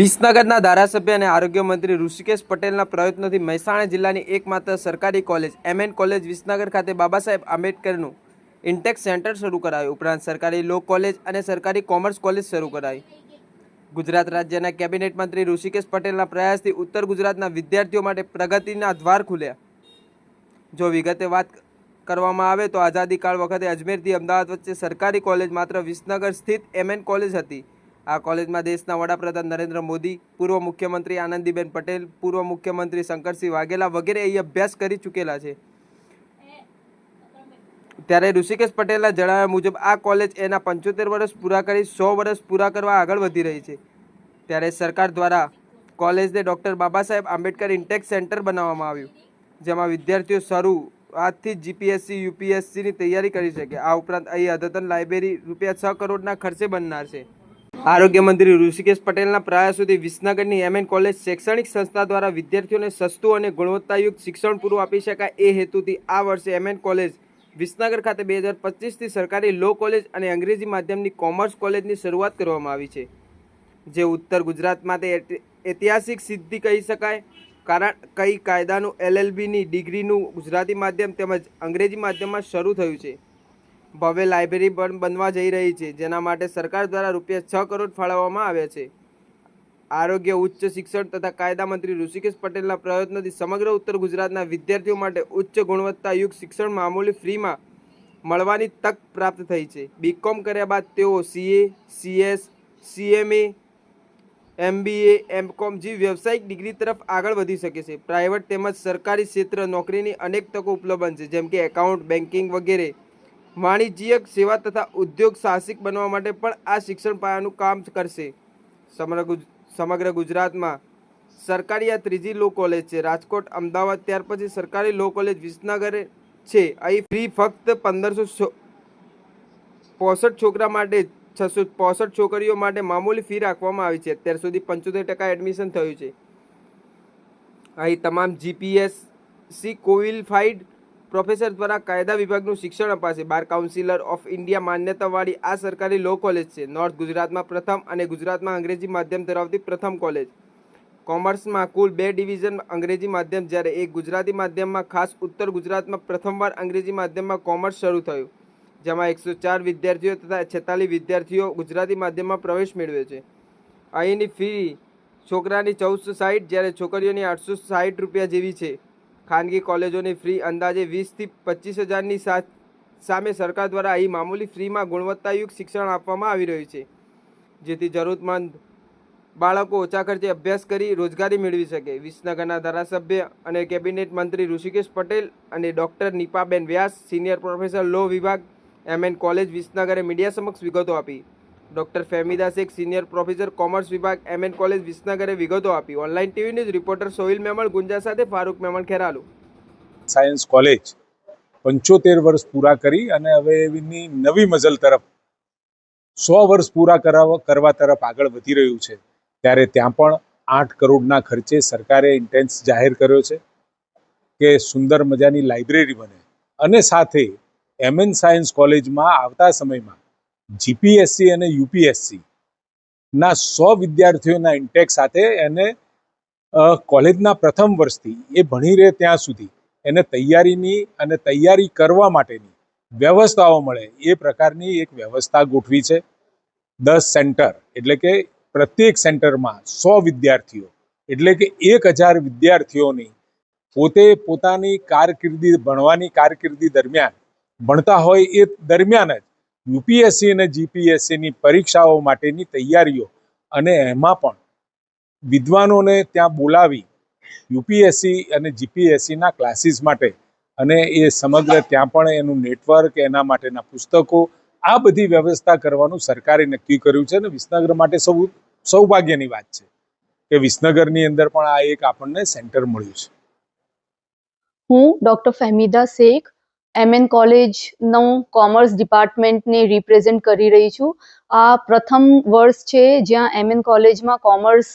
વિસનગરના ધારાસભ્ય અને આરોગ્ય મંત્રી ઋષિકેશ પટેલના પ્રયત્નોથી મહેસાણા જિલ્લાની એકમાત્ર સરકારી કોલેજ એમએન કોલેજ વિસનગર ખાતે બાબા સાહેબ આંબેડકરનું ઇન્ટેક સેન્ટર શરૂ કરાયું. ઉપરાંત સરકારી લો કોલેજ અને સરકારી કોમર્સ કોલેજ શરૂ કરાઈ. ગુજરાત રાજ્યના કેબિનેટ મંત્રી ઋષિકેશ પટેલના પ્રયાસથી ઉત્તર ગુજરાતના વિદ્યાર્થીઓ માટે પ્રગતિના દ્વાર ખુલ્યા. જો વિગતે વાત કરવામાં આવે તો આઝાદી કાળ વખતે અજમેરથી અમદાવાદ વચ્ચે સરકારી કોલેજ માત્ર વિસનગર સ્થિત એમએન કોલેજ હતી. આ કોલેજમાં દેશના વડાપ્રધાન નરેન્દ્ર મોદી, પૂર્વ મુખ્યમંત્રી આનંદીબેન પટેલ, પૂર્વ મુખ્યમંત્રી શંકરસિંહ વાઘેલા વગેરે અહીં અભ્યાસ કરી ચૂકેલા છે. ત્યારે ઋષિકેશ પટેલના જણાવ્યા મુજબ આ કોલેજ એના પંચોતેર વર્ષ પૂરા કરી સો વર્ષ પૂરા કરવા આગળ વધી રહી છે. ત્યારે સરકાર દ્વારા કોલેજને doctor Baba Saheb Ambedkar intake centre બનાવવામાં આવ્યું, જેમાં વિદ્યાર્થીઓ શરૂ આજથી જ જીપીએસસી યુપીએસસીની તૈયારી કરી શકે. આ ઉપરાંત અહીં અદ્યતન લાઇબ્રેરી રૂપિયા છ કરોડના ખર્ચે બનનાર છે. આરોગ્ય મંત્રી ઋષિકેશ પટેલના પ્રયાસોથી વિસનગરની એમએન કોલેજ શૈક્ષણિક સંસ્થા દ્વારા વિદ્યાર્થીઓને સસ્તું અને ગુણવત્તાયુક્ત શિક્ષણ પૂરું આપી શકાય એ હેતુથી આ વર્ષે એમએન કોલેજ વિસનગર ખાતે બે હજાર પચીસથી સરકારી લો કોલેજ અને અંગ્રેજી માધ્યમની કોમર્સ કોલેજની શરૂઆત કરવામાં આવી છે, જે ઉત્તર ગુજરાત માટે ઐતિ- ઐતિહાસિક સિદ્ધિ કહી શકાય. કારણ, કઈ કાયદાનું એલએલબીની ડિગ્રીનું ગુજરાતી માધ્યમ તેમજ અંગ્રેજી માધ્યમમાં શરૂ થયું છે. ભવ્ય લાઇબ્રેરી પણ બનવા જઈ રહી છે, જેના માટે સરકાર દ્વારા રૂપિયા છ કરોડ ફાળવવામાં આવ્યા છે. આરોગ્ય, ઉચ્ચ શિક્ષણ તથા કાયદા મંત્રી ઋષિકેશ પટેલના પ્રયત્નોથી સમગ્ર ઉત્તર ગુજરાતના વિદ્યાર્થીઓ માટે ઉચ્ચ ગુણવત્તાયુક્ત શિક્ષણ મામૂલી ફ્રીમાં મળવાની તક પ્રાપ્ત થઈ છે. બીકોમ કર્યા બાદ તેઓ CA CS CMA MBA M Com જેવી વ્યવસાયિક ડિગ્રી તરફ આગળ વધી શકે છે. પ્રાઇવેટ તેમજ સરકારી ક્ષેત્ર નોકરીની અનેક તકો ઉપલબ્ધ છે, જેમ કે એકાઉન્ટ બેન્કિંગ વગેરે. વાણિજ્યક સેવા તથા ઉદ્યોગ સાહસિક બનવા માટે પણ આ શિક્ષણ પાયાનું કામ કરશે. સમગ્ર ગુજરાતમાં સરકારી આ ત્રીજી લો કોલેજ છે. રાજકોટ, અમદાવાદ, ત્યાર પછી સરકારી લો કોલેજ વિસનગરે છે. અહીં ફ્રી ફક્ત પંદરસો પોસઠ છોકરા માટે છસો પોસઠ છોકરીઓ માટે મામૂલી ફી રાખવામાં આવી છે. અત્યાર સુધી પંચોતેર ટકા એડમિશન થયું છે. અહીં તમામ જીપીએસ સી કોવિલફાઈડ પ્રોફેસર દ્વારા કાયદા વિભાગનું શિક્ષણ અપાશે. બાર કાઉન્સિલર ઓફ ઇન્ડિયા માન્યતાવાળી આ સરકારી લો કોલેજ છે. નોર્થ ગુજરાતમાં પ્રથમ અને ગુજરાતમાં અંગ્રેજી માધ્યમ ધરાવતી પ્રથમ કોલેજ. કોમર્સમાં કુલ બે ડિવિઝન અંગ્રેજી માધ્યમ, જ્યારે એક ગુજરાતી માધ્યમમાં ખાસ ઉત્તર ગુજરાતમાં પ્રથમવાર અંગ્રેજી માધ્યમમાં કોમર્સ શરૂ થયું, જેમાં એકસો ચાર વિદ્યાર્થીઓ તથા છેતાલીસ વિદ્યાર્થીઓ ગુજરાતી માધ્યમમાં પ્રવેશ મેળવે છે. અહીંની ફી છોકરાની ચૌદસો સાહીઠ જ્યારે છોકરીઓની આઠસો સાઠ રૂપિયા જેવી છે. ખાનગી કોલેજોની ફી અંદાજે વીસથી પચીસ હજારની સામે સરકાર દ્વારા અહીં મામૂલી ફ્રીમાં ગુણવત્તાયુક્ત શિક્ષણ આપવામાં આવી રહ્યું છે, જેથી જરૂરતમંદ બાળકો ઓછા ખર્ચે અભ્યાસ કરી રોજગારી મેળવી શકે. વિસનગરના ધારાસભ્ય અને કેબિનેટ મંત્રી ઋષિકેશ પટેલ અને doctor Nipaben Vyas, senior professor law વિભાગ એમએન કોલેજ વિસનગરે મીડિયા સમક્ષ વિગતો આપી. Doctor Fehmida Shaikh, senior professor, commerce વિભાગ એમએન કોલેજ, વિસનગરે વિગતો આપી. Online TV news reporter Sohil Memon, Gunja સાથે ફારૂક મેમણ ખેરાલુ. સાયન્સ કોલેજ પંચોતેર વર્ષ પૂરા કરી અને હવે એની નવી મઝલ તરફ, સો વર્ષ પૂરા કરવા તરફ આગળ વધી રહ્યું છે. ત્યારે ત્યાં પણ આઠ કરોડના ખર્ચે સરકારે ઇન્ટેન્સ જાહેર કર્યો છે કે સુંદર મજાની લાઇબ્રેરી બને. અને સાથે એમએન સાયન્સ કોલેજમાં આવતા સમયમાં જીપીએસસી અને યુપીએસસી ના સો વિદ્યાર્થીઓના ઇન્ટેક સાથે એને કોલેજના પ્રથમ વર્ષથી એ ભણી રહે ત્યાં સુધી એને તૈયારીની અને તૈયારી કરવા માટેની વ્યવસ્થાઓ મળે એ પ્રકારની એક વ્યવસ્થા ગોઠવી છે. દસ સેન્ટર એટલે કે પ્રત્યેક સેન્ટરમાં સો વિદ્યાર્થીઓ એટલે કે એક હજાર વિદ્યાર્થીઓની પોતે પોતાની કારકિર્દી ભણવાની કારકિર્દી દરમિયાન ભણતા હોય એ દરમિયાન જ યુપીએસસી અને જીપીએસસીની પરીક્ષાઓ માટેની તૈયારીઓ અને એમાં પણ વિદ્વાનોને ત્યાં બોલાવી યુપીએસસી અને જીપીએસસીના ક્લાસીસ માટે અને એ સમગ્ર ત્યાં પણ એનું નેટવર્ક, એના માટેના પુસ્તકો, આ બધી વ્યવસ્થા કરવાનું સરકારે નક્કી કર્યું છે અને વિસનગર માટે સૌ, સૌભાગ્યની વાત છે કે વિસનગરની અંદર પણ આ એક આપણને સેન્ટર મળ્યું છે. હું ડોક્ટર ફહેમીદા શેખ એમએન કોલેજનું કોમર્સ ડિપાર્ટમેન્ટને રિપ્રેઝેન્ટ કરી રહી છું. આ પ્રથમ વર્ષ છે જ્યાં એમએન કોલેજમાં કોમર્સ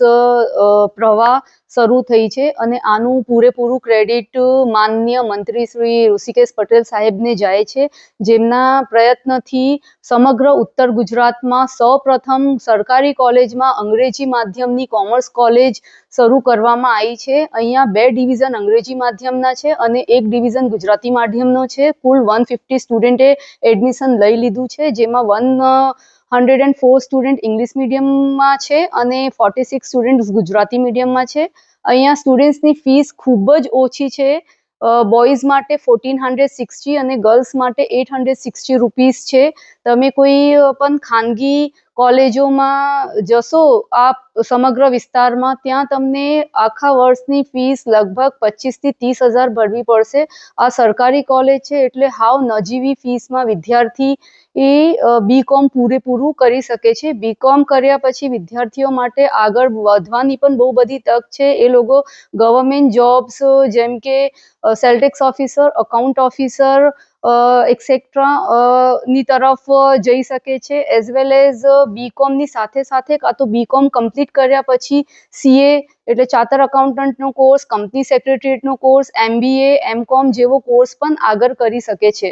પ્રવાહ શરૂ થઈ છે અને આનું પૂરેપૂરું ક્રેડિટ માન્ય મંત્રી શ્રી ઋષિકેશ પટેલ સાહેબને જાય છે. જેમના પ્રયત્નથી સમગ્ર ઉત્તર ગુજરાતમાં સૌપ્રથમ સરકારી કોલેજમાં અંગ્રેજી માધ્યમની કોમર્સ કોલેજ શરૂ કરવામાં આવી છે. અહીંયા બે ડિવિઝન અંગ્રેજી માધ્યમના છે અને એક ડિવિઝન ગુજરાતી માધ્યમનો છે. કુલ વન ફિફ્ટી સ્ટુડન્ટે એડમિશન લઈ લીધું છે, જેમાં one hundred and four student English મીડિયમમાં છે અને ફોર્ટી સિક્સ સ્ટુડન્ટ ગુજરાતી મીડિયમમાં છે. અહીંયા સ્ટુડન્ટ્સની ફીસ ખૂબ જ ઓછી છે. બોયઝ માટે ફોર્ટીન હંડ્રેડ સિક્સટી અને ગર્લ્સ માટે એટ હંડ્રેડ સિક્સટી રૂપીસ છે. તમે કોઈ પણ ખાનગી કોલેજોમાં જશો આ સમગ્ર વિસ્તારમાં, ત્યાં તમને આખા વર્ષની ફીસ લગભગ પચીસથી ત્રીસ હજાર ભરવી પડશે. આ સરકારી કોલેજ છે, એટલે હાવ નજીવી ફીસમાં વિદ્યાર્થી એ બીકોમ પૂરેપૂરું કરી શકે છે. બીકોમ કર્યા પછી વિદ્યાર્થીઓ માટે આગળ વધવાની પણ બહુ બધી તક છે. એ લોકો ગવર્મેન્ટ જોબ્સ, જેમ કે sales tax officer account officer etcetera ની તરફ જઈ શકે છે એઝ વેલ એઝ બીકોમની સાથે સાથે કાં તો બીકોમ કમ્પ્લીટ કર્યા પછી સીએ એટલે ચાર્ટર અકાઉન્ટન્ટનો કોર્સ કંપની સેક્રેટરીએટનો કોર્સ એમબીએ એમ કોમ જેવો કોર્સ પણ આગળ કરી શકે છે.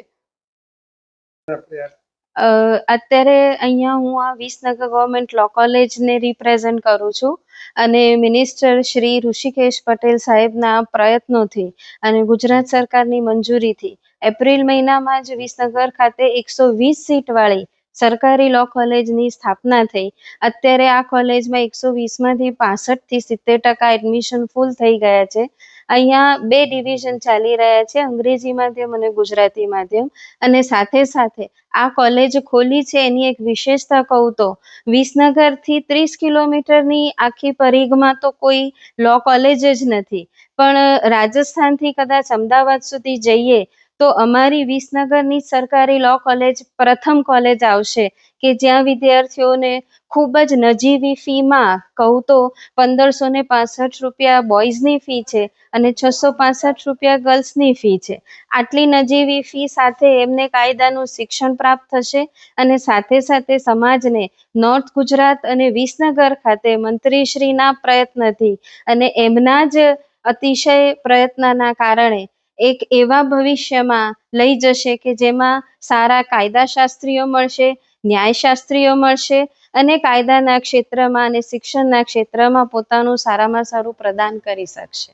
અ, અત્યારે અહીંયા હું આ વિસનગર ગવર્મેન્ટ લો કોલેજને રિપ્રેઝેન્ટ કરું છું અને મિનિસ્ટર શ્રી ઋષિકેશ પટેલ સાહેબના પ્રયત્નોથી અને ગુજરાત સરકારની મંજૂરીથી એપ્રિલ મહિનામાં જ વિસનગર ખાતે એકસો વીસ સીટવાળી સરકારી લો કોલેજની સ્થાપના થઈ. અત્યારે આ કોલેજમાં એકસો વીસમાંથી પાસઠથી સિત્તેર ટકા એડમિશન ફૂલ થઈ ગયા છે. અહીંયા બે ડિવિઝન ચાલી રહ્યા છે, અંગ્રેજી માધ્યમ અને ગુજરાતી માધ્યમ. અને સાથે સાથે આ કોલેજ ખોલી છે એની એક વિશેષતા કહું તો વિસનગરથી ત્રીસ કિલોમીટરની આખી પરિઘમાં તો કોઈ લો કોલેજ જ નથી. પણ રાજસ્થાનથી કદાચ અમદાવાદ સુધી જઈએ તો અમારી વિસનગરની સરકારી લો કોલેજ પ્રથમ કોલેજ આવશે, કે જ્યાં વિદ્યાર્થીઓને ખૂબ જ નજીવી ફીમાં કહું તો પંદરસો ને પાસઠ રૂપિયા બોયઝની ફી છે અને છસો પાસઠ રૂપિયા ગર્લ્સની ફી છે. આટલી નજીવી ફી સાથે એમને કાયદાનું શિક્ષણ પ્રાપ્ત થશે અને સાથે સાથે સમાજને નોર્થ ગુજરાત અને વિસનગર ખાતે મંત્રીશ્રીના પ્રયત્નથી અને એમના જ અતિશય પ્રયત્નના કારણે એક એવા ભવિષ્યમાં લઈ જશે કે જેમાં સારા કાયદાશાસ્ત્રીઓ મળશે, ન્યાયશાસ્ત્રીઓ મળશે અને કાયદાના ક્ષેત્રમાં અને શિક્ષણના ક્ષેત્રમાં પોતાનું સારામાં સારું પ્રદાન કરી શકશે.